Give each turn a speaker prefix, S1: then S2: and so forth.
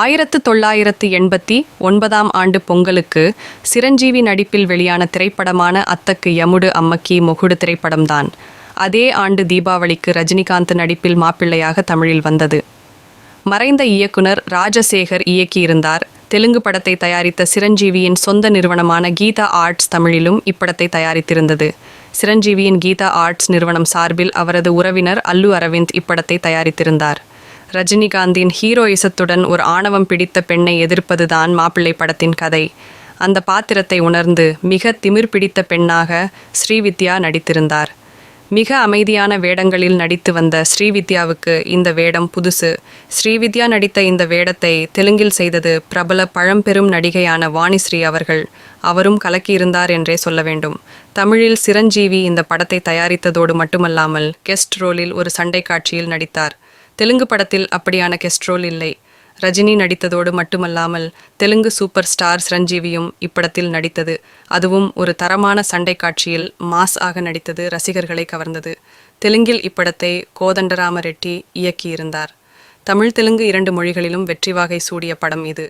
S1: ஆயிரத்து தொள்ளாயிரத்து எண்பத்தி ஒன்பதாம் ஆண்டு பொங்கலுக்கு சிரஞ்சீவி நடிப்பில் வெளியான திரைப்படமான அத்தக்கு யமுடு அம்மக்கி மொகுடு திரைப்படம்தான். அதே ஆண்டு தீபாவளிக்கு ரஜினிகாந்த் நடிப்பில் மாப்பிள்ளையாக தமிழில் வந்தது. மறைந்த இயக்குனர் ராஜசேகர் இயக்கியிருந்தார். தெலுங்கு படத்தை தயாரித்த சிரஞ்சீவியின் சொந்த நிறுவனமான கீதா ஆர்ட்ஸ் தமிழிலும் இப்படத்தை தயாரித்திருந்தது. சிரஞ்சீவியின் கீதா ஆர்ட்ஸ் நிறுவனம் சார்பில் அவரது உறவினர் அல்லு அரவிந்த் இப்படத்தை தயாரித்திருந்தார். ரஜினிகாந்தின் ஹீரோயிசத்துடன் ஒரு ஆணவம் பிடித்த பெண்ணை எதிர்ப்பதுதான் மாப்பிள்ளை படத்தின் கதை. அந்த பாத்திரத்தை உணர்ந்து மிக திமிர் பிடித்த பெண்ணாக ஸ்ரீவித்யா நடித்திருந்தார். மிக அமைதியான வேடங்களில் நடித்து வந்த ஸ்ரீவித்யாவுக்கு இந்த வேடம் புதுசு. ஸ்ரீவித்யா நடித்த இந்த வேடத்தை தெலுங்கில் செய்தது பிரபல பழம்பெரும் நடிகையான வாணிஸ்ரீ அவர்கள். அவரும் கலக்கியிருந்தார் என்றே சொல்ல வேண்டும். தமிழில் சிரஞ்சீவி இந்த படத்தை தயாரித்ததோடு மட்டுமல்லாமல் கெஸ்ட் ரோலில் ஒரு சண்டை காட்சியில் நடித்தார். தெலுங்கு படத்தில் அப்படியான கெஸ்ட்ரோல் இல்லை. ரஜினி நடித்ததோடு மட்டுமல்லாமல் தெலுங்கு சூப்பர் ஸ்டார் சிரஞ்சீவியும் இப்படத்தில் நடித்தது. அதுவும் ஒரு தரமான சண்டை காட்சியில் மாஸ் ஆக நடித்தது ரசிகர்களை கவர்ந்தது. தெலுங்கில் இப்படத்தை கோதண்டராம ரெட்டி இயக்கியிருந்தார். தமிழ் தெலுங்கு இரண்டு மொழிகளிலும் வெற்றி வாகை சூடிய படம் இது.